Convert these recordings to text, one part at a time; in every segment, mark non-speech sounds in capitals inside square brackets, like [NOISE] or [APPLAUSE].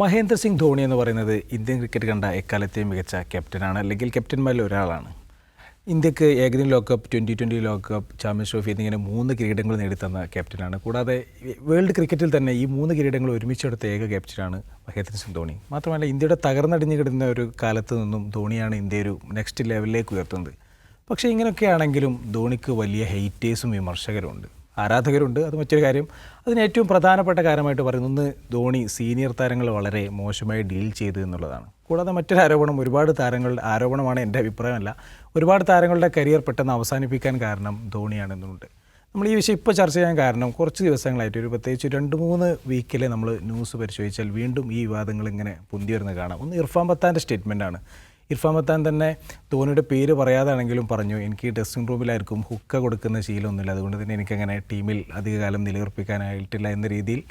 മഹേന്ദ്ര സിംഗ് ധോണി എന്ന് പറയുന്നത് Indian cricket കണ്ട എക്കാലത്തെയും മികച്ച ക്യാപ്റ്റനാണ് അല്ലെങ്കിൽ ക്യാപ്റ്റന്മാരിൽ ഒരാളാണ്. ഇന്ത്യയ്ക്ക് ഏകദിന ലോകകപ്പ് ട്വന്റി ട്വന്റി ലോകകപ്പ് ചാമ്പ്യൻസ് ട്രോഫി എന്നിങ്ങനെ മൂന്ന് കിരീടങ്ങൾ നേടിത്തന്ന ക്യാപ്റ്റനാണ്. കൂടാതെ വേൾഡ് ക്രിക്കറ്റിൽ തന്നെ ഈ മൂന്ന് കിരീടങ്ങൾ ഒരുമിച്ചെടുത്ത ഏക ക്യാപ്റ്റനാണ് മഹേന്ദ്ര സിംഗ് ധോണി. മാത്രമല്ല ഇന്ത്യയുടെ തകർന്നടിഞ്ഞു കിടന്ന ഒരു കാലത്ത് നിന്നും ധോണിയാണ് ഇന്ത്യ ഒരു നെക്സ്റ്റ് ലെവലിലേക്ക് ഉയർത്തുന്നത്. പക്ഷേ ഇങ്ങനെയൊക്കെയാണെങ്കിലും ധോണിക്ക് വലിയ ഹെയ്റ്റേഴ്സും വിമർശകരുമുണ്ട്. ആരാധകരുണ്ട്. അത് മറ്റൊരു കാര്യം അതിന് ഏറ്റവും പ്രധാനപ്പെട്ട കാര്യമായിട്ട് പറയുന്നത് ഒന്ന് ധോണി സീനിയർ താരങ്ങൾ വളരെ മോശമായി ഡീൽ ചെയ്തു എന്നുള്ളതാണ്. കൂടാതെ മറ്റൊരു ആരോപണം ഒരുപാട് താരങ്ങളുടെ ആരോപണമാണ് എന്റെ അഭിപ്രായമല്ല ഒരുപാട് താരങ്ങളുടെ കരിയർ പെട്ടെന്ന് അവസാനിപ്പിക്കാൻ കാരണം ധോണിയാണെന്നുണ്ട്. നമ്മൾ ഈ വിഷയം ഇപ്പോൾ ചർച്ച ചെയ്യാൻ കാരണം കുറച്ച് ദിവസങ്ങളായിട്ട് ഒരു പ്രത്യേകിച്ച് രണ്ട് മൂന്ന് വീക്കിൽ നമ്മൾ ന്യൂസ് പരിശോധിച്ചാൽ വീണ്ടും ഈ വിവാദങ്ങൾ ഇങ്ങനെ പൊന്തി വരുന്നത് കാണാം. ഒന്ന് ഇർഫാൻ പത്താന്റെ സ്റ്റേറ്റ്മെന്റാണ് ഇർഫാൻ പത്താൻ തന്നെ ധോണിയുടെ പേര് പറയാതാണെങ്കിലും പറഞ്ഞു എനിക്ക് ഡ്രസ്സിംഗ് റൂമിലായിരിക്കും ഹുക്ക കൊടുക്കുന്ന ശീലമൊന്നുമില്ല. അതുകൊണ്ട് തന്നെ എനിക്കങ്ങനെ ടീമിൽ അധികകാലം നിലയുറപ്പിക്കാനായിട്ടില്ല എന്ന രീതിയിൽ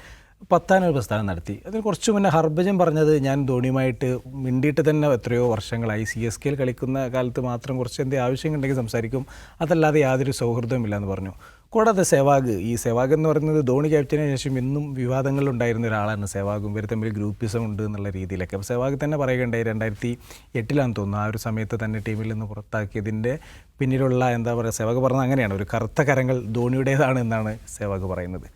പത്താൻ ഒരു പ്രസ്ഥാനം നടത്തി. അതിന് കുറച്ച് മുന്നേ ഹർഭജൻ പറഞ്ഞത് ഞാൻ ധോണിയുമായിട്ട് മിണ്ടിയിട്ട് തന്നെ എത്രയോ വർഷങ്ങളായി സി എസ് കെയിൽ കളിക്കുന്ന കാലത്ത് മാത്രം കുറച്ച് എന്തെങ്കിലും ആവശ്യമുണ്ടെങ്കിൽ സംസാരിക്കും. അതല്ലാതെ യാതൊരു സൗഹൃദമില്ല എന്ന് പറഞ്ഞു. കൂടാതെ സെവാഗ് ഈ സെവാഗ് എന്ന് പറയുന്നത് ധോണി ക്യാപ്റ്റന് ശേഷം ഇന്നും വിവാദങ്ങളിലുണ്ടായിരുന്ന ഒരാളാണ് സെവാഗും. ഇവർ തമ്മിൽ ഗ്രൂപ്പിസം ഉണ്ട് എന്നുള്ള രീതിയിലൊക്കെ. അപ്പോൾ സെവാഗ് തന്നെ പറയുകയുണ്ടായി രണ്ടായിരത്തി എട്ടിലാണെന്ന് തോന്നുന്നു. ആ ഒരു സമയത്ത് തന്നെ ടീമിൽ നിന്ന് പുറത്താക്കിയതിന്റെ പിന്നിലുള്ള എന്താ പറയുക സെവാഗ് പറഞ്ഞത് അങ്ങനെയാണ്. ഒരു കറുത്ത കരങ്ങൾ ധോണിയുടേതാണ് എന്നാണ് സെവാഗ് പറയുന്നത്.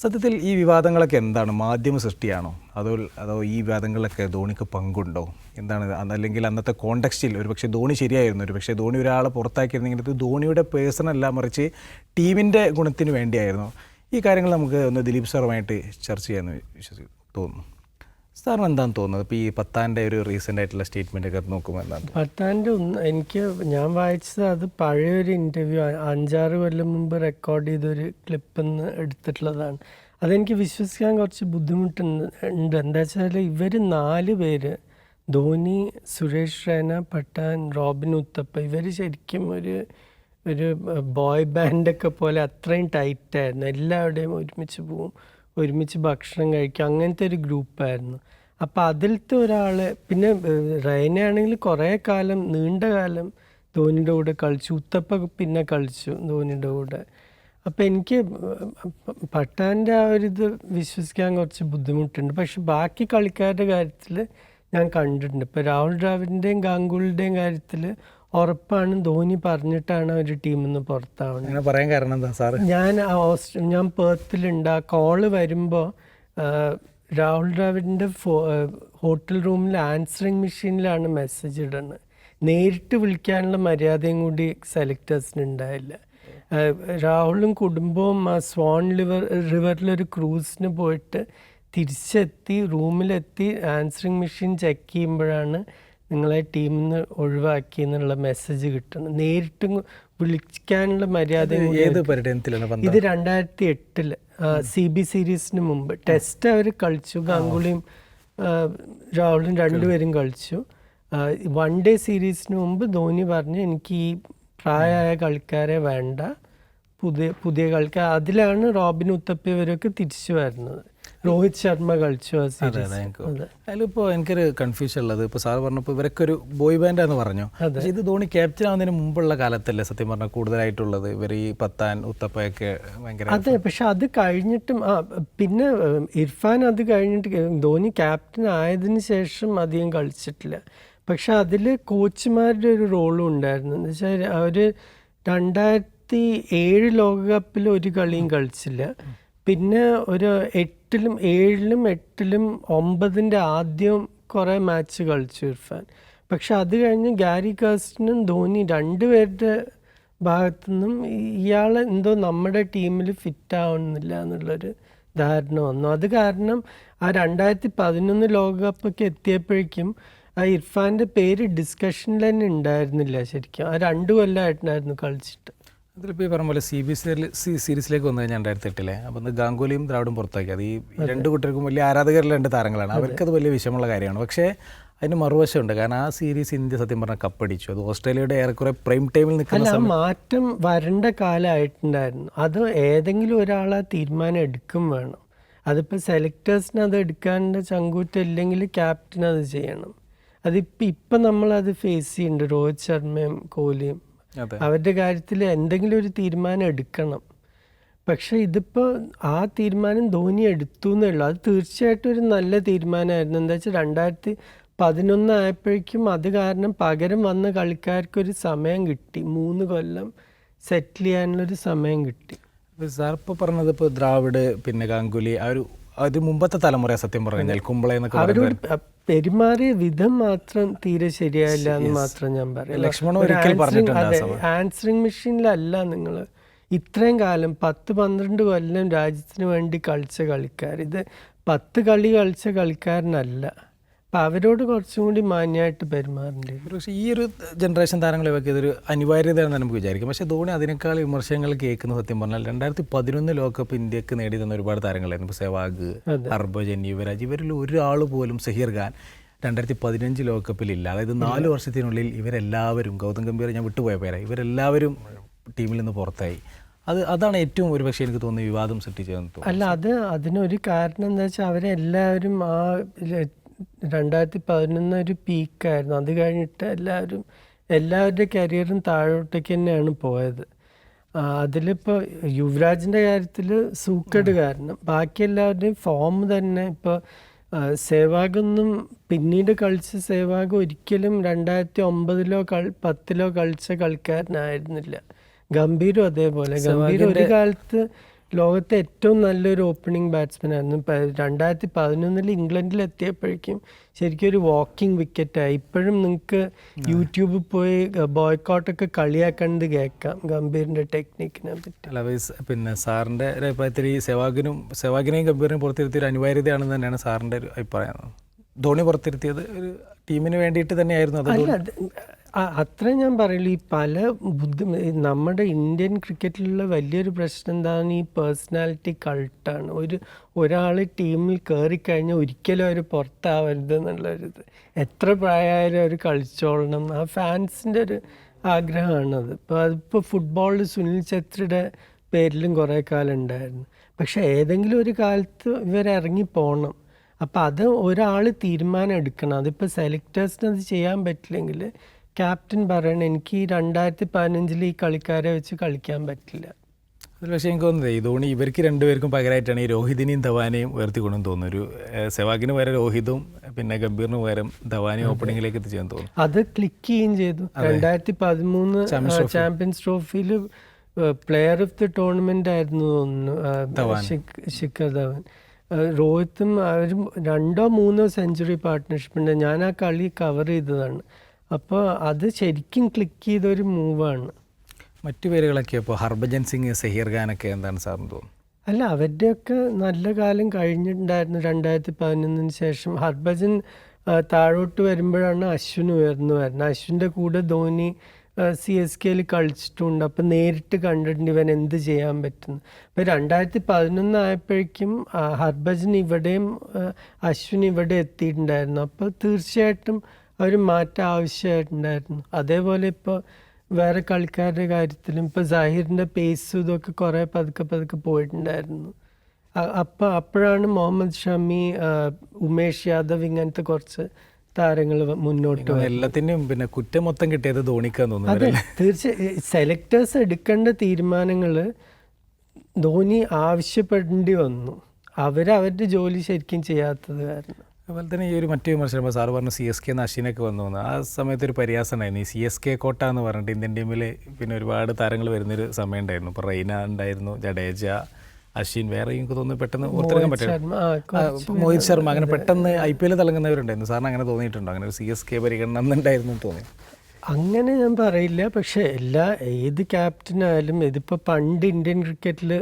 സത്യത്തിൽ ഈ വിവാദങ്ങളൊക്കെ എന്താണ്? മാധ്യമ സൃഷ്ടിയാണോ? അതോ അതോ ഈ വിവാദങ്ങളിലൊക്കെ ധോണിക്ക് പങ്കുണ്ടോ? എന്താണ് അല്ലെങ്കിൽ അന്നത്തെ കോണ്ടക്സ്റ്റിൽ ഒരു പക്ഷേ ധോണി ശരിയായിരുന്നു. ഒരു പക്ഷേ ധോണി ഒരാളെ പുറത്താക്കിയിരുന്നെങ്കിൽ ഇത് ധോണിയുടെ പേഴ്സണല്ല മറിച്ച് ടീമിന്റെ ഗുണത്തിന് വേണ്ടിയായിരുന്നു. ഈ കാര്യങ്ങൾ നമുക്ക് ഒന്ന് ദിലീപ് സാറുമായിട്ട് ചർച്ച ചെയ്യാമെന്ന് വിശ്വസിക്കുന്നു തോന്നുന്നു. സാറിന് എന്താണ് തോന്നുന്നത്? ഇപ്പോൾ ഈ പത്താന്റെ ഒരു റീസെന്റ് ആയിട്ടുള്ള സ്റ്റേറ്റ്മെന്റ് ഒക്കെ നോക്കുമ്പോൾ എന്താണ് പത്താന്റെ ഒന്ന് എനിക്ക് ഞാൻ വായിച്ചത് അത് പഴയൊരു ഇന്റർവ്യൂ അഞ്ചാറ് കൊല്ലം മുമ്പ് റെക്കോർഡ് ചെയ്തൊരു ക്ലിപ്പിൽ നിന്ന് എടുത്തിട്ടുള്ളതാണ്. അതെനിക്ക് വിശ്വസിക്കാൻ കുറച്ച് ബുദ്ധിമുട്ടുണ്ട്. ഉണ്ട് എന്താ വെച്ചാൽ ഇവർ നാല് പേര് ധോനി സുരേഷ് റൈന പട്ടാൻ റോബിൻ ഉത്തപ്പ ഇവർ ശരിക്കും ഒരു ഒരു ബോയ് ബാൻഡൊക്കെ പോലെ അത്രയും ടൈറ്റായിരുന്നു എല്ലാവരുടെയും ഒരുമിച്ച് പോവും. ഒരുമിച്ച് ഭക്ഷണം കഴിക്കുക അങ്ങനത്തെ ഒരു ഗ്രൂപ്പായിരുന്നു അപ്പം അതിലത്തെ ഒരാൾ പിന്നെ റൈനയാണെങ്കിൽ കുറേ കാലം നീണ്ട കാലം ധോനിയുടെ കൂടെ കളിച്ചു. ഉത്തപ്പ പിന്നെ കളിച്ചു ധോനിയുടെ കൂടെ. അപ്പം എനിക്ക് പട്ടാന്റെ ആ ഒരു ഇത് വിശ്വസിക്കാൻ കുറച്ച് ബുദ്ധിമുട്ടുണ്ട്. പക്ഷെ ബാക്കി കളിക്കാരുടെ കാര്യത്തിൽ ഞാൻ കണ്ടിട്ടുണ്ട്. ഇപ്പോൾ രാഹുൽ ദ്രാവിഡിന്റെയും ഗാംഗുലിന്റെയും കാര്യത്തിൽ ഉറപ്പാണ് ധോനി പറഞ്ഞിട്ടാണ് ഒരു ടീമിൽ നിന്ന് പുറത്താവുന്നത്. അങ്ങനെ പറയാൻ കാരണം എന്താ സാറ്? ഞാൻ ആ ഞാൻ പേർത്തിലുണ്ട് ആ കോൾ വരുമ്പോൾ രാഹുൽ ദ്രാവിഡിന്റെ ഫോ ഹോട്ടൽ റൂമിൽ ആൻസറിങ് മെഷീനിലാണ് മെസ്സേജ് ഇടുന്നത്. നേരിട്ട് വിളിക്കാനുള്ള മര്യാദയും കൂടി സെലക്ടേഴ്സിന് ഉണ്ടായില്ല. രാഹുലും കുടുംബവും ആ സ്വാൺ ലിവർ റിവറിലൊരു ക്രൂസിന് പോയിട്ട് തിരിച്ചെത്തി റൂമിലെത്തി ആൻസറിങ് മെഷീൻ ചെക്ക് ചെയ്യുമ്പോഴാണ് നിങ്ങളെ ടീമിൽ നിന്ന് ഒഴിവാക്കി എന്നുള്ള മെസ്സേജ് കിട്ടണം. നേരിട്ടും വിളിക്കാനുള്ള മര്യാദ ഏത് പര്യടനത്തിലാണ് ഇത് രണ്ടായിരത്തി എട്ടിൽ സി ബി സീരീസിന് മുമ്പ്. ടെസ്റ്റ് അവർ കളിച്ചു. ഗാംഗുളിയും രാഹുലും രണ്ടുപേരും കളിച്ചു. വൺ ഡേ സീരീസിന് മുമ്പ് ധോനി പറഞ്ഞു എനിക്ക് ഈ പ്രായമായ കളിക്കാരെ വേണ്ട. പുതിയ പുതിയ കളിക്കാർ. അതിലാണ് റോബിൻ ഉത്തപ്പിയവരൊക്കെ തിരിച്ചു വരുന്നത്. രോഹിത് ശർമ്മ കളിച്ചു ആ അതെ അതെ സീരീസ് എനിക്ക് അതിലിപ്പോൾ എനിക്കൊരു കൺഫ്യൂഷൻ ഉള്ളത്. ഇപ്പൊ സാർ പറഞ്ഞപ്പോ ഇവരൊക്കെ ഒരു ബോയ് ബാൻഡ് എന്ന് പറഞ്ഞു പക്ഷേ ഇത് ധോണി ക്യാപ്റ്റൻ ആവുന്നതിന് മുമ്പുള്ള കാലത്തല്ലേ സത്യം പറഞ്ഞാൽ കൂടുതലായിട്ടുള്ളത്? ഇവർ ഈ പത്താൻ ഉത്തപ്പയൊക്കെ ഭയങ്കര അതെ പക്ഷെ അത് കഴിഞ്ഞിട്ടും പിന്നെ ഇർഫാൻ അത് കഴിഞ്ഞിട്ട് ധോണി ക്യാപ്റ്റൻ ആയതിനു ശേഷം അധികം കളിച്ചിട്ടില്ല. പക്ഷെ അതിൽ കോച്ചുമാരുടെ ഒരു റോളും ഉണ്ടായിരുന്നു. എന്ന് വെച്ചാൽ അവർ രണ്ടായിരത്തി ഏഴ് ലോകകപ്പിൽ ഒരു കളിയും കളിച്ചില്ല. പിന്നെ ഒരു എട്ടിലും ഏഴിലും എട്ടിലും ഒമ്പതിന്റെ ആദ്യം കുറേ മാച്ച് കളിച്ചു ഇർഫാൻ. പക്ഷെ അത് കഴിഞ്ഞ് ഗാരി കാസ്റ്റിനും ധോനി രണ്ടുപേരുടെ ഭാഗത്തു നിന്നും ഇയാൾ എന്തോ നമ്മുടെ ടീമിൽ ഫിറ്റ് ആവുന്നില്ല എന്നുള്ളൊരു ധാരണ വന്നു. അത് കാരണം ആ രണ്ടായിരത്തി പതിനൊന്ന് ലോകകപ്പൊക്കെ എത്തിയപ്പോഴേക്കും ആ ഇർഫാന്റെ പേര് ഡിസ്കഷനിൽ തന്നെ ഉണ്ടായിരുന്നില്ല ശരിക്കും. ആ രണ്ടു കൊല്ലമായിട്ടുണ്ടായിരുന്നു കളിച്ചിട്ട്. അതിലിപ്പോൾ ഈ പറഞ്ഞ പോലെ സി ബി സി സീരീസിലേക്ക് വന്നു കഴിഞ്ഞാൽ രണ്ടായിരത്തി എട്ടിലെ അപ്പോൾ അന്ന് ഗാംഗുലിയും ദ്രാവിഡും പുറത്താക്കി. അത് ഈ രണ്ട് കുട്ടികൾക്കും വലിയ ആരാധകരിലെ രണ്ട് താരങ്ങളാണ് അവർക്കത് വലിയ വിഷമമുള്ള കാര്യമാണ്. പക്ഷേ അതിന് മറുവശമുണ്ട്. കാരണം ആ സീരീസ് ഇന്ത്യ സത്യം പറഞ്ഞാൽ കപ്പടിച്ചു. അത് ഓസ്ട്രേലിയയുടെ ഏറെക്കുറെ പ്രൈം ടൈമിൽ നിൽക്കുന്ന മാറ്റം വരേണ്ട കാലമായിട്ടുണ്ടായിരുന്നു. അത് ഏതെങ്കിലും ഒരാളെ തീരുമാനം എടുക്കും വേണം. അതിപ്പോൾ സെലക്ടേഴ്സിന് അത് എടുക്കാനുള്ള ചങ്കൂറ്റം ഇല്ലെങ്കിൽ ക്യാപ്റ്റൻ അത് ചെയ്യണം. അതിപ്പോൾ ഇപ്പം നമ്മളത് ഫേസ് ചെയ്യുന്നുണ്ട്. രോഹിത് ശർമ്മയും കോഹ്ലിയും. അവരുടെ കാര്യത്തിൽ എന്തെങ്കിലും ഒരു തീരുമാനം എടുക്കണം. പക്ഷെ ഇതിപ്പോൾ ആ തീരുമാനം ധോനി എടുത്തു എന്നേ ഉള്ളൂ അത് തീർച്ചയായിട്ടും ഒരു നല്ല തീരുമാനമായിരുന്നു. എന്താ വെച്ചാൽ രണ്ടായിരത്തി പതിനൊന്ന് ആയപ്പോഴേക്കും അത് കാരണം പകരം വന്ന കളിക്കാർക്കൊരു സമയം കിട്ടി. മൂന്ന് കൊല്ലം സെറ്റിൽ ചെയ്യാനുള്ളൊരു സമയം കിട്ടി. സാർ ഇപ്പോൾ പറഞ്ഞത് ഇപ്പോൾ ദ്രാവിഡ് പിന്നെ ഗാംഗുലി ആ ഒരു ഒരു മുമ്പത്തെ തലമുറ സത്യം പറഞ്ഞു കഴിഞ്ഞാൽ കുമ്പള എന്നൊക്കെ അവരോട് പെരുമാറിയ വിധം മാത്രം തീരെ ശരിയായില്ല എന്ന് മാത്രം ഞാൻ പറയാം. ലക്ഷ്മണൻ ഒരിക്കൽ പറഞ്ഞിട്ടുണ്ട്. ആൻസറിങ് മെഷീനിലല്ല നിങ്ങൾ ഇത്രയും കാലം പത്ത് പന്ത്രണ്ട് കൊല്ലം രാജ്യത്തിന് വേണ്ടി കളിച്ച കളിക്കാർ ഇത് പത്ത് കളി കളിച്ച കളിക്കാരനല്ല. അപ്പം അവരോട് കുറച്ചും കൂടി മാന്യമായിട്ട് പെരുമാറേണ്ടി? വരും. പക്ഷേ ഈ ഒരു ജനറേഷൻ താരങ്ങളെ ഒക്കെ ഇതൊരു അനിവാര്യതയാണെന്ന് നമുക്ക് വിചാരിക്കും. പക്ഷേ ധോണി അതിനേക്കാൾ വിമർശനങ്ങൾ കേൾക്കുന്ന സത്യം പറഞ്ഞാൽ രണ്ടായിരത്തി പതിനൊന്ന് ലോകകപ്പ് ഇന്ത്യയ്ക്ക് നേടി തന്ന ഒരുപാട് താരങ്ങളായിരുന്നു. ഇപ്പോൾ സെവാഗ് ഹർഭജൻ യുവരാജ് ഇവരിൽ ഒരാൾ പോലും സഹീർ ഖാൻ രണ്ടായിരത്തി പതിനഞ്ച് ലോകകപ്പിലില്ല അതായത് നാല് വർഷത്തിനുള്ളിൽ ഇവരെല്ലാവരും ഗൗതം ഗംഭീർ ഞാൻ വിട്ടുപോയ പേരാ ഇവരെല്ലാവരും ടീമിൽ നിന്ന് പുറത്തായി. അത് അതാണ് ഏറ്റവും ഒരു പക്ഷേ എനിക്ക് തോന്നുന്നത് വിവാദം സൃഷ്ടിച്ചതെന്ന് തോന്നുന്നു. അല്ല അത് അതിനൊരു കാരണം എന്താ വെച്ചാൽ അവരെല്ലാവരും ആ രണ്ടായിരത്തി പതിനൊന്ന് ഒരു പീക്കായിരുന്നു. അത് കഴിഞ്ഞിട്ട് എല്ലാവരും എല്ലാവരുടെ കരിയറും താഴോട്ടേക്ക് തന്നെയാണ് പോയത്. അതിലിപ്പോൾ യുവരാജിന്റെ കാര്യത്തിൽ സൂക്കട് കാരണം ബാക്കി എല്ലാവരുടെയും ഫോം തന്നെ ഇപ്പോൾ സേവാഗൊന്നും പിന്നീട് കളിച്ച സേവാഗ് ഒരിക്കലും രണ്ടായിരത്തി ഒമ്പതിലോ കൾ പത്തിലോ കളിച്ച കളിക്കാരനായിരുന്നില്ല. ഗംഭീരും അതേപോലെ. ഗംഭീർ ഒരു കാലത്ത് ലോകത്തെ ഏറ്റവും നല്ലൊരു ഓപ്പണിംഗ് ബാറ്റ്സ്മാൻ ആയിരുന്നു. ഇപ്പം രണ്ടായിരത്തി പതിനൊന്നിൽ ഇംഗ്ലണ്ടിൽ എത്തിയപ്പോഴേക്കും ശരിക്കും ഒരു വാക്കിംഗ് വിക്കറ്റായി ഇപ്പോഴും നിങ്ങൾക്ക് യൂട്യൂബിൽ പോയി ബോയ്ക്കോട്ടൊക്കെ കളിയാക്കണത് കേൾക്കാം. ഗംഭീറിന്റെ ടെക്നിക്കിനെ പറ്റി. അല്ല പിന്നെ സാറിന്റെ ഒരു അഭിപ്രായത്തിൽ ഈ സെവാഗിനും സെവാഗിനെയും ഗംഭീറിനെയും പുറത്തിരുത്തിയ ഒരു അനിവാര്യതയാണെന്ന് തന്നെയാണ് സാറിന്റെ ഒരു അഭിപ്രായം. ധോണി പുറത്തിരുത്തിയത് ഒരു ടീമിന് വേണ്ടിയിട്ട് തന്നെയായിരുന്നു അത് അത്ര ഞാൻ പറയുള്ളൂ ഈ പല ബുദ്ധി നമ്മുടെ ഇന്ത്യൻ ക്രിക്കറ്റിലുള്ള വലിയൊരു പ്രശ്നം എന്താണ് ഈ പേഴ്സണാലിറ്റി കൾട്ടാണ്. ഒരു ഒരാൾ ടീമിൽ കയറി കഴിഞ്ഞാൽ ഒരിക്കലും അവർ പുറത്താവരുത് എന്നുള്ളൊരിത്. എത്ര പ്രായമായാലും അവർ കളിച്ചോളണം. ആ ഫാൻസിന്റെ ഒരു ആഗ്രഹമാണത് ഇപ്പോൾ അതിപ്പോൾ ഫുട്ബോളിൽ സുനിൽ ഛത്രിയുടെ പേരിലും കുറേ കാലം ഉണ്ടായിരുന്നു. പക്ഷേ ഏതെങ്കിലും ഒരു കാലത്ത് ഇവരിറങ്ങി പോകണം അപ്പം അത് ഒരാൾ തീരുമാനം എടുക്കണം. അതിപ്പോൾ സെലക്ടേഴ്സിന് അത് ചെയ്യാൻ പറ്റില്ലെങ്കിൽ ക്യാപ്റ്റൻ പറയണം എനിക്ക് ഈ രണ്ടായിരത്തി പതിനഞ്ചിൽ ഈ കളിക്കാരെ വെച്ച് കളിക്കാൻ പറ്റില്ല. അതിൽ പക്ഷേ എനിക്ക് തോന്നുന്നത് ഈ ധോണി ഇവർക്ക് രണ്ടുപേർക്കും പകരമായിട്ടാണ് ഈ രോഹിതിനെയും ധവാനെയും ഉയർത്തിക്കൊണ്ടെന്ന് തോന്നുന്നു ഒരു സെവാഗിന് പകരം രോഹിതും പിന്നെ ഗംഭീറിന് പകരം ധവാനെയും ഓപ്പണിങ്ങിലേക്ക് എത്തിച്ചെന്ന് തോന്നുന്നു. അത് ക്ലിക്ക് ചെയ്യുകയും ചെയ്തു. രണ്ടായിരത്തി പതിമൂന്ന് ചാമ്പ്യൻസ് ട്രോഫിയിൽ പ്ലെയർ ഓഫ് ദി ടൂർണമെന്റ് ആയിരുന്നു തോന്നുന്നു ശിഖർ ധവൻ. രോഹിത്തും അവരും രണ്ടോ മൂന്നോ സെഞ്ചുറി പാർട്ട്ണർഷിപ്പ് ഉണ്ട്. ഞാൻ ആ കളി കവർ ചെയ്തതാണ്. അപ്പോൾ അത് ശരിക്കും ക്ലിക്ക് ചെയ്തൊരു മൂവാണ് മറ്റു പേരുകളൊക്കെ ഇപ്പോൾ ഹർഭജൻ സിംഗ് സഹീർ ഖാനൊക്കെ എന്താണ് സാറിന് തോന്നുന്നു അല്ല അവരുടെയൊക്കെ നല്ല കാലം കഴിഞ്ഞിട്ടുണ്ടായിരുന്നു രണ്ടായിരത്തി പതിനൊന്നിന് ശേഷം. ഹർഭജൻ താഴോട്ട് വരുമ്പോഴാണ് അശ്വിൻ ഉയർന്നു വരുന്നത്. അശ്വിന്റെ കൂടെ ധോനി സി എസ് കെയിൽ കളിച്ചിട്ടുണ്ട്. അപ്പം നേരിട്ട് കണ്ടിട്ടുണ്ട് ഇവൻ എന്ത് ചെയ്യാൻ പറ്റുന്നു. അപ്പം രണ്ടായിരത്തി പതിനൊന്ന് ആയപ്പോഴേക്കും ഹർഭജൻ ഇവിടെയും അശ്വിൻ ഇവിടെ എത്തിയിട്ടുണ്ടായിരുന്നു. അപ്പോൾ തീർച്ചയായിട്ടും അവർ മാറ്റം ആവശ്യമായിട്ടുണ്ടായിരുന്നു. അതേപോലെ ഇപ്പോൾ വേറെ കളിക്കാരുടെ കാര്യത്തിലും ഇപ്പോൾ സാഹിറിന്റെ പേസ് ഇതൊക്കെ കുറേ പതുക്കെ പതുക്കെ പോയിട്ടുണ്ടായിരുന്നു. അപ്പോൾ അപ്പോഴാണ് മുഹമ്മദ് ഷമി ഉമേഷ് യാദവ് ഇങ്ങനത്തെ കുറച്ച് താരങ്ങൾ മുന്നോട്ട് എല്ലാത്തിനും പിന്നെ കുറ്റം മൊത്തം കിട്ടിയത് ധോണിക്കാന്ന് തോന്നുന്നു അതെ തീർച്ചയായും സെലക്ടേഴ്സ് എടുക്കേണ്ട തീരുമാനങ്ങൾ ധോണി ആവശ്യപ്പെടേണ്ടി വന്നു. അവർ അവരുടെ ജോലി ശരിക്കും ചെയ്യാത്തത് കാരണം. അതുപോലെ തന്നെ ഈ ഒരു മറ്റു വിമർശനം സാറ് പറഞ്ഞു സി എസ് കെ അശ്വിനൊക്കെ വന്നു വന്നു ആ സമയത്ത് ഒരു പരിഹാസം ഉണ്ടായിരുന്നു. ഈ സി എസ് കെ കോട്ട എന്ന് പറഞ്ഞിട്ട് ഇന്ത്യൻ ടീമിൽ പിന്നെ ഒരുപാട് താരങ്ങൾ വരുന്നൊരു സമയം ഉണ്ടായിരുന്നു. ഇപ്പോൾ റെയ്ന ഉണ്ടായിരുന്നു ജഡേജ അശ്വിൻ വേറെ എനിക്ക് തോന്നുന്നു പെട്ടെന്ന് ഓർത്തെടുക്കാൻ പറ്റില്ല. മോഹിത് ശർമ്മ അങ്ങനെ പെട്ടെന്ന് ഐ പി എൽ തിളങ്ങുന്നവരുണ്ടായിരുന്നു. സാറിന് അങ്ങനെ തോന്നിയിട്ടുണ്ടോ? അങ്ങനെ ഒരു സി എസ് കെ പരിഗണന എന്നുണ്ടായിരുന്നു എന്ന് തോന്നി. അങ്ങനെ ഞാൻ പറയില്ല. പക്ഷേ എല്ലാ ഏത് ക്യാപ്റ്റനായാലും ഇതിപ്പോൾ പണ്ട് ഇന്ത്യൻ ക്രിക്കറ്റിൽ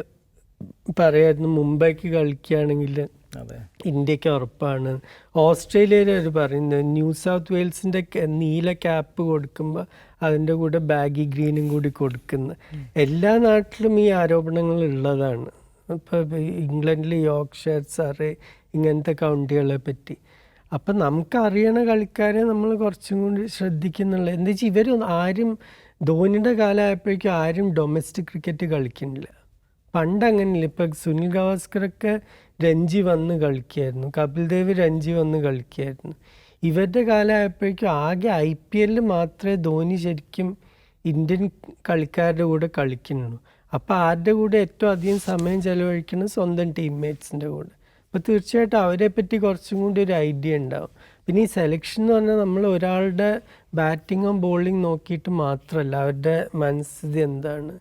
പറയായിരുന്നു മുംബൈക്ക് കളിക്കുകയാണെങ്കിൽ ഇന്ത്യയ്ക്ക് ഉറപ്പാണ്. ഓസ്ട്രേലിയയിൽ അവർ പറയുന്നത് ന്യൂ സൗത്ത് വെയിൽസിന്റെ നീല ക്യാപ്പ് കൊടുക്കുമ്പോൾ അതിന്റെ കൂടെ ബാഗി ഗ്രീനും കൂടി കൊടുക്കുന്ന. എല്ലാ നാട്ടിലും ഈ ആരോപണങ്ങൾ ഉള്ളതാണ്. ഇപ്പോൾ ഇംഗ്ലണ്ടിൽ യോർക്ക്ഷയർ സറേ ഇങ്ങനത്തെ കൗണ്ടികളെ പറ്റി. അപ്പം നമുക്ക് അറിയണ കളിക്കാരെ നമ്മൾ കുറച്ചും കൂടി ശ്രദ്ധിക്കുന്നുള്ള. എന്താ വെച്ചാൽ ഇവർ ആരും ധോണിയുടെ കാലമായപ്പോഴേക്കും ആരും ഡൊമസ്റ്റിക് ക്രിക്കറ്റ് കളിക്കുന്നില്ല. പണ്ട് ഇപ്പം സുനിൽ ഗവാസ്കറൊക്കെ രഞ്ജി വന്ന് കളിക്കുമായിരുന്നു കപിൽ ദേവ് രഞ്ജി വന്ന് കളിക്കുമായിരുന്നു ഇവരുടെ കാലമായപ്പോഴേക്കും ആകെ ഐ പി എല്ലിൽ മാത്രമേ ധോനി ശരിക്കും ഇന്ത്യൻ കളിക്കാരുടെ കൂടെ കളിക്കുന്നുള്ളൂ. അപ്പോൾ ആരുടെ കൂടെ ഏറ്റവും അധികം സമയം ചെലവഴിക്കുന്നത് സ്വന്തം ടീംമേറ്റ്സിന്റെ കൂടെ. അപ്പോൾ തീർച്ചയായിട്ടും അവരെ പറ്റി കുറച്ചും കൂടി ഒരു ഐഡിയ ഉണ്ടാവും. പിന്നെ ഈ സെലക്ഷൻ എന്ന് പറഞ്ഞാൽ നമ്മൾ ഒരാളുടെ ബാറ്റിങ്ങും ബോളിംഗ് നോക്കിയിട്ട് മാത്രമല്ല അവരുടെ മനസ്ഥിതി എന്താണ്.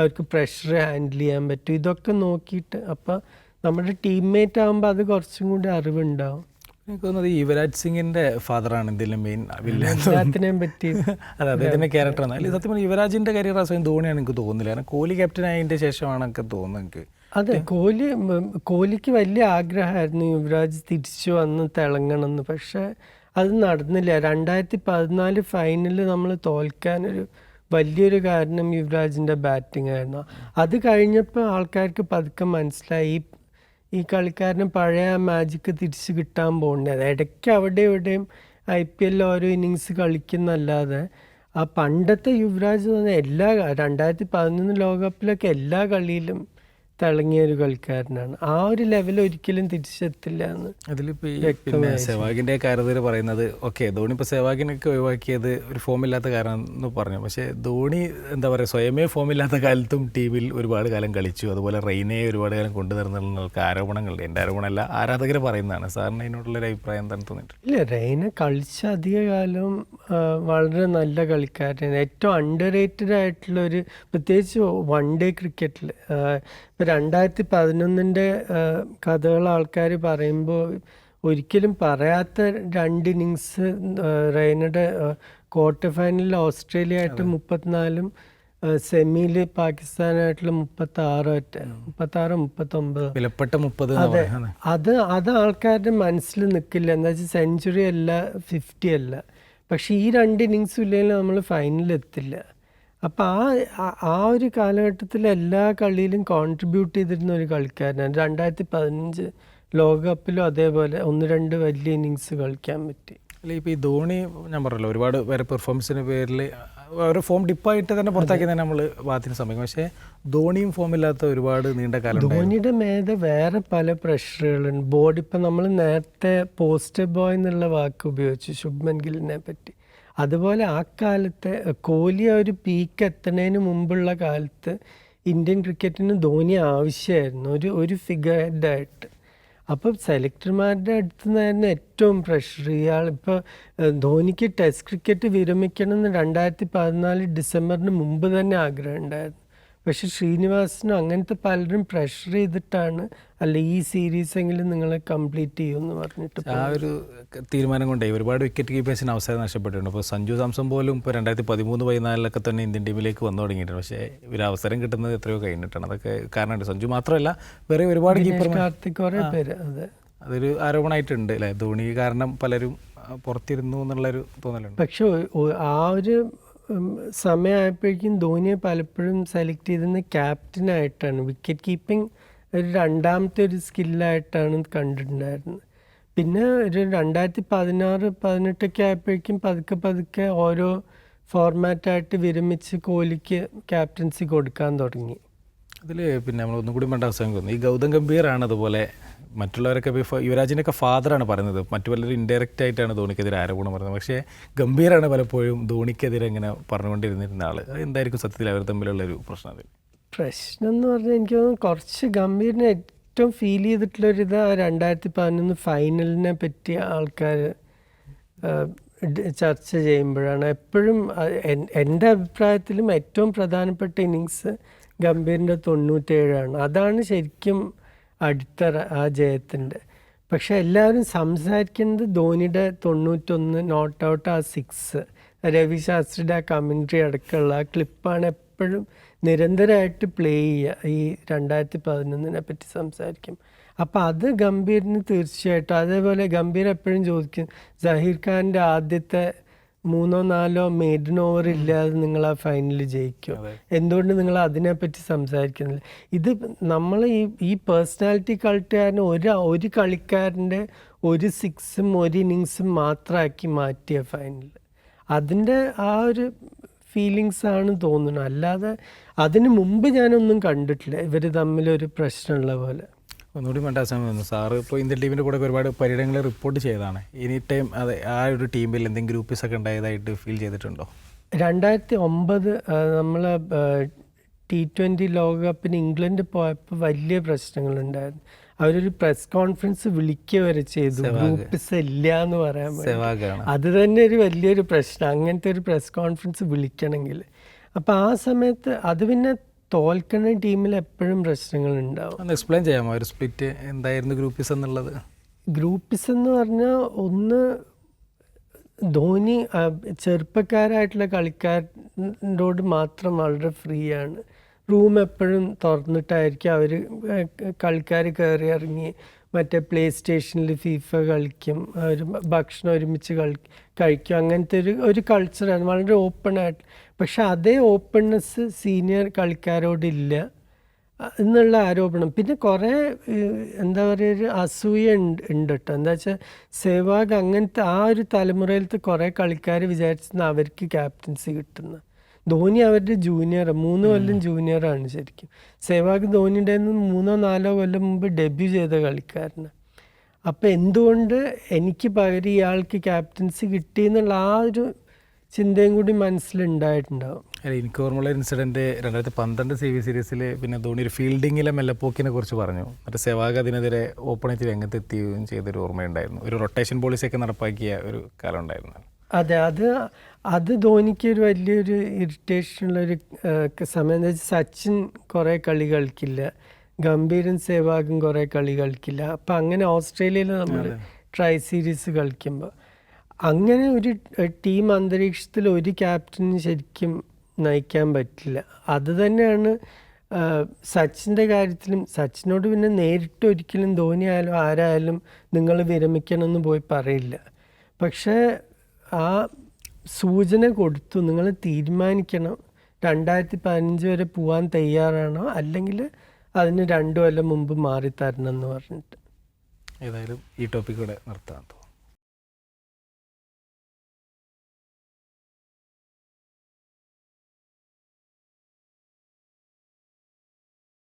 അവർക്ക് പ്രഷർ ഹാൻഡിൽ ചെയ്യാൻ പറ്റും. ഇതൊക്കെ നോക്കിയിട്ട് അപ്പോൾ നമ്മുടെ ടീംമേറ്റ് ആകുമ്പോൾ അത് കുറച്ചും കൂടി അറിവുണ്ടാവും. എനിക്ക് തോന്നുന്നത് യുവരാജ് സിംഗിന്റെ ഫാദറാണ് ഇതിലും മെയിൻ എല്ലാത്തിനെയും പറ്റി. [LAUGHS] അതെ അദ്ദേഹത്തിന്റെ ക്യാരക്ടറാണ് അല്ലെങ്കിൽ സത്യം പറഞ്ഞാൽ യുവരാജിന്റെ കരിയർ അവസാനം ധോണിയാണ് എനിക്ക് തോന്നുന്നില്ല കാരണം കോഹ്ലി ക്യാപ്റ്റൻ ആയതിന്റെ ശേഷമാണ് എനിക്ക് തോന്നുന്നത് എനിക്ക്. അതെ കോഹ്ലി കോഹ്ലിക്ക് വലിയ ആഗ്രഹമായിരുന്നു യുവരാജ് തിരിച്ചു വന്ന് തിളങ്ങണമെന്ന്. പക്ഷെ അത് നടന്നില്ല. രണ്ടായിരത്തി പതിനാല് ഫൈനലിൽ നമ്മൾ തോൽക്കാനൊരു വലിയൊരു കാരണം യുവരാജിന്റെ ബാറ്റിംഗ് ആയിരുന്നു. അത് കഴിഞ്ഞപ്പോൾ ആൾക്കാർക്ക് പതുക്കെ മനസ്സിലായി. ഈ കളിക്കാരന് പഴയ മാജിക്ക് തിരിച്ച് കിട്ടാൻ പോകുന്നത് ഇടയ്ക്ക് അവിടെ ഇവിടെയും ഐ പി എല്ലിൽ ഓരോ ഇന്നിങ്സ് കളിക്കുന്നല്ലാതെ ആ പണ്ടത്തെ യുവരാജ് പറഞ്ഞാൽ എല്ലാ രണ്ടായിരത്തി പതിനൊന്ന് ലോകകപ്പിലൊക്കെ എല്ലാ കളിയിലും തിളങ്ങിയ ഒരു കളിക്കാരനാണ്. ആ ഒരു ലെവൽ ഒരിക്കലും തിരിച്ചെത്തില്ല എന്ന് അതിലിപ്പോ ഈ പിന്നെ സെവാഗിന്റെ കാര്യത്തിൽ പറയുന്നത് ഓക്കെ ധോണി ഇപ്പൊ സെവാഗിനൊക്കെ ഒഴിവാക്കിയത് ഒരു ഫോം ഇല്ലാത്ത കാരണം എന്ന് പറഞ്ഞു. പക്ഷേ ധോണി എന്താ പറയുക സ്വയമേ ഫോം ഇല്ലാത്ത കാലത്തും ടീമിൽ ഒരുപാട് കാലം കളിച്ചു. അതുപോലെ റെയിനെ ഒരുപാട് കാലം കൊണ്ടുവരുന്നതിനുള്ള ആരോപണങ്ങളുണ്ട് എന്റെ ആരോപണമല്ല ആരാധകർ പറയുന്നതാണ്. സാറിന് അതിനോടുള്ള ഒരു അഭിപ്രായം എന്താണ് തോന്നിയിട്ട് ഇല്ല റെയിനെ കളിച്ച അധിക കാലം വളരെ നല്ല കളിക്കാരനാണ്. ഏറ്റവും അണ്ടർ റേറ്റഡ് ആയിട്ടുള്ള ഒരു പ്രത്യേകിച്ച് വൺ ഡേ ക്രിക്കറ്റിൽ ഇപ്പോൾ രണ്ടായിരത്തി പതിനൊന്നിന്റെ കഥകൾ ആൾക്കാർ പറയുമ്പോൾ ഒരിക്കലും പറയാത്ത രണ്ട് ഇന്നിങ്സ് റെയ്നയുടെ ക്വാർട്ടർ ഫൈനലിൽ ഓസ്ട്രേലിയ ആയിട്ട് മുപ്പത്തിനാലും സെമിയിൽ പാകിസ്ഥാനായിട്ടുള്ള മുപ്പത്തി ആറ് മുപ്പത്തി ആറ് മുപ്പത്തൊമ്പത്. വിലപ്പെട്ട മുപ്പത് അതെ. അത് അത് ആൾക്കാരുടെ മനസ്സിൽ നിൽക്കില്ല. എന്താ വെച്ചാൽ സെഞ്ചുറി അല്ല ഫിഫ്റ്റി അല്ല. പക്ഷെ ഈ രണ്ട് ഇന്നിങ്സും ഇല്ലെങ്കിൽ നമ്മൾ ഫൈനലിൽ എത്തില്ല. അപ്പം ആ ആ- ആ ഒരു കാലഘട്ടത്തിൽ എല്ലാ കളിയിലും കോൺട്രിബ്യൂട്ട് ചെയ്തിരുന്ന ഒരു കളിക്കാരനാണ്. രണ്ടായിരത്തി പതിനഞ്ച് ലോകകപ്പിലും അതേപോലെ ഒന്ന് രണ്ട് വലിയ ഇന്നിങ്സ് കളിക്കാൻ പറ്റി. അല്ല ഇപ്പോൾ ഈ ധോണി ഞാൻ പറഞ്ഞല്ലോ ഒരുപാട് വേറെ പെർഫോമൻസിന്റെ പേരിൽ ഒരു ഫോം ഡിപ്പായിട്ട് തന്നെ പുറത്താക്കി തന്നെ നമ്മൾ വാത്തിന് സമയം. പക്ഷേ ധോണിയും ഫോം ഇല്ലാത്ത ഒരുപാട് നീണ്ട കാലം. ധോണിയുടെ മേലെ വേറെ പല പ്രഷറുകളുണ്ട് ബോഡി ഇപ്പം നമ്മൾ നേരത്തെ പോസ്റ്റർ ബോയ് എന്നുള്ള വാക്ക് ഉപയോഗിച്ചു ശുഭ്മൻ ഗില്ലിനെ പറ്റി. അതുപോലെ ആ കാലത്തെ കോഹ്ലി ആ ഒരു പീക്ക് എത്തുന്നതിന് മുമ്പുള്ള കാലത്ത് ഇന്ത്യൻ ക്രിക്കറ്റിന് ധോണി ആവശ്യമായിരുന്നു. ഒരു ഒരു ഫിഗർ ഹെഡായിട്ട് അപ്പം സെലക്ടർമാരുടെ അടുത്ത് തന്നെ ഏറ്റവും പ്രഷർ ഇയാൾ ഇപ്പോൾ ധോണിക്ക് ടെസ്റ്റ് ക്രിക്കറ്റ് വിരമിക്കണം എന്ന് രണ്ടായിരത്തി പതിനാല് ഡിസംബറിന് മുമ്പ് തന്നെ ആഗ്രഹം ഉണ്ടായിരുന്നു. പക്ഷെ ശ്രീനിവാസനും അങ്ങനത്തെ പലരും പ്രഷർ ചെയ്തിട്ടാണ് അല്ല ഈ സീരീസ് എങ്കിലും നിങ്ങളെ കംപ്ലീറ്റ് ചെയ്യുമെന്ന് പറഞ്ഞിട്ട് ആ ഒരു തീരുമാനം കൊണ്ടേ ഒരുപാട് വിക്കറ്റ് കീപ്പേഴ്സിന് അവസരം നഷ്ടപ്പെട്ടിട്ടുണ്ട്. ഇപ്പോൾ സഞ്ജു സാംസൺ പോലും ഇപ്പോൾ രണ്ടായിരത്തി പതിമൂന്ന് പതിനാലിലൊക്കെ തന്നെ ഇന്ത്യൻ ടീമിലേക്ക് വന്നു തുടങ്ങിയിട്ടുണ്ട്. പക്ഷേ ഒരു അവസരം കിട്ടുന്നത് എത്രയോ കഴിഞ്ഞിട്ടാണ്. അതൊക്കെ കാരണമുണ്ട്. സഞ്ജു മാത്രമല്ല വേറെ ഒരുപാട് കീപ്പർമാർ പേര് അതെ. അതൊരു ആരോപണമായിട്ടുണ്ട് അല്ലേ? ധോണി കാരണം പലരും പുറത്തിരുന്നു എന്നുള്ളൊരു തോന്നലുണ്ട്. പക്ഷെ ആ ഒരു സമയമായപ്പോഴേക്കും ധോണിയെ പലപ്പോഴും സെലക്ട് ചെയ്തിരുന്ന ക്യാപ്റ്റനായിട്ടാണ് വിക്കറ്റ് കീപ്പിംഗ് ഒരു രണ്ടാമത്തെ ഒരു സ്കില്ലായിട്ടാണ് കണ്ടിട്ടുണ്ടായിരുന്നത്. പിന്നെ ഒരു രണ്ടായിരത്തി പതിനാറ് പതിനെട്ടൊക്കെ ആയപ്പോഴേക്കും പതുക്കെ പതുക്കെ ഓരോ ഫോർമാറ്റായിട്ട് വിരമിച്ച് കോഹ്ലിക്ക് ക്യാപ്റ്റൻസി കൊടുക്കാൻ തുടങ്ങി. അതിൽ പിന്നെ നമ്മൾ ഒന്നും കൂടി വേണ്ട അവസരം തോന്നുന്നു ഈ ഗൗതം ഗംഭീറാണ് അതുപോലെ മറ്റുള്ളവരൊക്കെ യുവരാജിന്റെയൊക്കെ ഫാദറാണ് പറയുന്നത്. മറ്റു പലരും ഇൻഡയറക്റ്റ് ആയിട്ടാണ് ധോണിക്കെതിരെ ആരോപണം പറയുന്നത് പക്ഷേ ഗംഭീറാണ് പലപ്പോഴും ധോണിക്കെതിരെ ഇങ്ങനെ പറഞ്ഞുകൊണ്ടിരുന്നിരുന്ന ആൾ എന്തായിരിക്കും സത്യത്തിൽ അവർ തമ്മിലുള്ള ഒരു പ്രശ്നം അതിൽ പ്രശ്നം എന്ന് പറഞ്ഞാൽ എനിക്ക് തോന്നുന്നു കുറച്ച് ഗംഭീറിനെ ഏറ്റവും ഫീൽ ചെയ്തിട്ടുള്ളൊരിത് ആ രണ്ടായിരത്തി പതിനൊന്ന് ഫൈനലിനെ പറ്റി ആൾക്കാർ ചർച്ച ചെയ്യുമ്പോഴാണ്. എപ്പോഴും എന്റെ അഭിപ്രായത്തിലും ഏറ്റവും പ്രധാനപ്പെട്ട ഇന്നിങ്സ് ഗംഭീറിന്റെ തൊണ്ണൂറ്റേഴാണ്. അതാണ് ശരിക്കും അടിത്തറ ആ ജയത്തിന്റെ പക്ഷെ എല്ലാവരും സംസാരിക്കുന്നത് ധോണിയുടെ തൊണ്ണൂറ്റൊന്ന് നോട്ട് ഔട്ട് ആ സിക്സ് രവി ശാസ്ത്രിയുടെ ആ കമൻട്രി അടക്കമുള്ള ആ ക്ലിപ്പാണ് എപ്പോഴും നിരന്തരമായിട്ട് പ്ലേ ചെയ്യുക. ഈ രണ്ടായിരത്തി പതിനൊന്നിനെ പറ്റി സംസാരിക്കും. അപ്പോൾ അത് ഗംഭീറിന് തീർച്ചയായിട്ടും. അതേപോലെ ഗംഭീർ എപ്പോഴും ചോദിക്കും സഹീർ ഖാന്റെ ആദ്യത്തെ മൂന്നോ നാലോ മെയ്ഡൻ ഓവർ ഇല്ലാതെ നിങ്ങൾ ആ ഫൈനൽ ജയിക്കും. എന്തുകൊണ്ട് നിങ്ങൾ അതിനെപ്പറ്റി സംസാരിക്കുന്നില്ല? ഇത് നമ്മൾ ഈ ഈ പേഴ്സണാലിറ്റി കളിക്കാരന് ഒരു ഒരു കളിക്കാരന്റെ ഒരു സിക്സും ഒരു ഇന്നിങ്സും മാത്രമാക്കി മാറ്റിയ ഫൈനൽ അതിന്റെ ആ ഒരു ഫീലിങ്സ് ആണ് തോന്നുന്നത് അല്ലാതെ അതിന് മുമ്പ് ഞാനൊന്നും കണ്ടിട്ടില്ല. ഇവർ തമ്മിലൊരു പ്രശ്നമുള്ള പോലെ. ഒന്നുകൂടി വേണ്ട സമയം സാറ് ഇപ്പോൾ ഇന്ത്യൻ ടീമിന്റെ കൂടെ ഒരുപാട് പര്യടനങ്ങൾ റിപ്പോർട്ട് ചെയ്തതാണ്. ഇനി ടൈം അതെ ആ ഒരു ടീമിൽ എന്തെങ്കിലും ഗ്രൂപ്പീസ് ഒക്കെ ഉണ്ടായതായിട്ട് ഫീൽ ചെയ്തിട്ടുണ്ടോ? രണ്ടായിരത്തി ഒമ്പത് നമ്മൾ ടി ട്വന്റി ലോകകപ്പിന് ഇംഗ്ലണ്ട് പോയപ്പോൾ വലിയ പ്രശ്നങ്ങളുണ്ടായിരുന്നു. അവരൊരു പ്രസ് കോൺഫറൻസ് വിളിക്കുക വരെ ചെയ്തു. ഗ്രൂപ്പിസ് ഇല്ല എന്ന് പറയാൻ അത് തന്നെ ഒരു വലിയൊരു പ്രശ്നം. അങ്ങനത്തെ ഒരു പ്രസ് കോൺഫറൻസ് വിളിക്കണമെങ്കിൽ. അപ്പോൾ ആ സമയത്ത് അത് പിന്നെ തോൽക്കുന്ന ടീമിൽ എപ്പോഴും പ്രശ്നങ്ങൾ ഉണ്ടാവും. ഒന്ന് എക്സ്പ്ലെയിൻ ചെയ്യാമോ? ഒരു സ്പ്ലിറ്റ് എന്തായിരുന്നു ഗ്രൂപ്പിസ് എന്നുള്ളത്? ഗ്രൂപ്പിസ് എന്ന് പറഞ്ഞാൽ ഒന്ന് ധോനി ചെറുപ്പക്കാരായിട്ടുള്ള കളിക്കാരോട് മാത്രം വളരെ ഫ്രീ ആണ്. റൂം എപ്പോഴും തുറന്നിട്ടായിരിക്കും അവർ കളിക്കാർ കയറി ഇറങ്ങി മറ്റേ പ്ലേ സ്റ്റേഷനിൽ ഫീഫ കളിക്കും അവർ ഭക്ഷണം ഒരുമിച്ച് കളി കഴിക്കും. അങ്ങനത്തെ ഒരു ഒരു കൾച്ചറാണ് വളരെ ഓപ്പൺ ആയിട്ട്. പക്ഷെ അതേ ഓപ്പൺനെസ് സീനിയർ കളിക്കാരോടില്ല. എന്നുള്ള ആരോപണം. പിന്നെ കുറേ എന്താ പറയുക ഒരു അസൂയ ഉണ്ട് ഉണ്ട് കേട്ടോ എന്താ വെച്ചാൽ സെവാഗ് അങ്ങനത്തെ ആ ഒരു തലമുറയിലത്തെ കുറേ കളിക്കാർ വിചാരിച്ചിരുന്ന അവർക്ക് ക്യാപ്റ്റൻസി കിട്ടുന്ന. ധോനി അവരുടെ ജൂനിയർ മൂന്ന് കൊല്ലം ജൂനിയറാണ് ശരിക്കും. സെവാഗ് ധോണിയുടെ മൂന്നോ നാലോ കൊല്ലം മുമ്പ് ഡെബ്യൂ ചെയ്ത കളിക്കാരനാണ് അപ്പം എന്തുകൊണ്ട് എനിക്ക് പകരം ഇയാൾക്ക് ക്യാപ്റ്റൻസി കിട്ടി എന്നുള്ള ആ ഒരു ചിന്തയും കൂടി മനസ്സിലുണ്ടായിട്ടുണ്ടാവും. അല്ല എനിക്ക് ഓർമ്മയുള്ള ഇൻസിഡന്റ് രണ്ടായിരത്തി പന്ത്രണ്ട് സി വി സീരീസിൽ പിന്നെ ധോണി ഒരു ഫീൽഡിങ്ങിലെ മെല്ലപ്പോക്കിനെ കുറിച്ച് പറഞ്ഞു. മറ്റേ സെവാഗ് അതിനെതിരെ ഓപ്പണേറ്റ് രംഗത്തെത്തുകയും ചെയ്തൊരു ഓർമ്മയുണ്ടായിരുന്നു. ഒരു റൊട്ടേഷൻ പോളിസിയൊക്കെ നടപ്പാക്കിയ ഒരു കാലം ഉണ്ടായിരുന്നു അതെ അത് അത് ധോനിക്ക് ഒരു വലിയൊരു ഇറിറ്റേഷനുള്ള ഒരു സമയം എന്താ വെച്ചാൽ സച്ചിൻ കുറേ കളി കളിക്കില്ല. ഗംഭീരൻ സേവാഗും കുറേ കളി കളിക്കില്ല അപ്പം അങ്ങനെ ഓസ്ട്രേലിയയിൽ നമ്മൾ ട്രൈ സീരീസ് കളിക്കുമ്പോൾ അങ്ങനെ ഒരു ടീം അന്തരീക്ഷത്തിൽ ഒരു ക്യാപ്റ്റന് ശരിക്കും നയിക്കാൻ പറ്റില്ല. അത് തന്നെയാണ് സച്ചിന്റെ കാര്യത്തിലും സച്ചിനോട് പിന്നെ നേരിട്ട് ഒരിക്കലും ധോനി ആയാലും ആരായാലും നിങ്ങൾ വിരമിക്കണമെന്ന് പോയി പറയില്ല. പക്ഷേ ആ സൂചന കൊടുത്തു നിങ്ങൾ തീരുമാനിക്കണം. രണ്ടായിരത്തി പതിനഞ്ച് വരെ പോകാൻ തയ്യാറാണോ? അല്ലെങ്കിൽ അതിന് രണ്ടു കൊല്ലം മുമ്പ് മാറി തരണം എന്ന് പറഞ്ഞിട്ട്. ഏതായാലും ഈ ടോപ്പിക്കൂടെ നിർത്താം.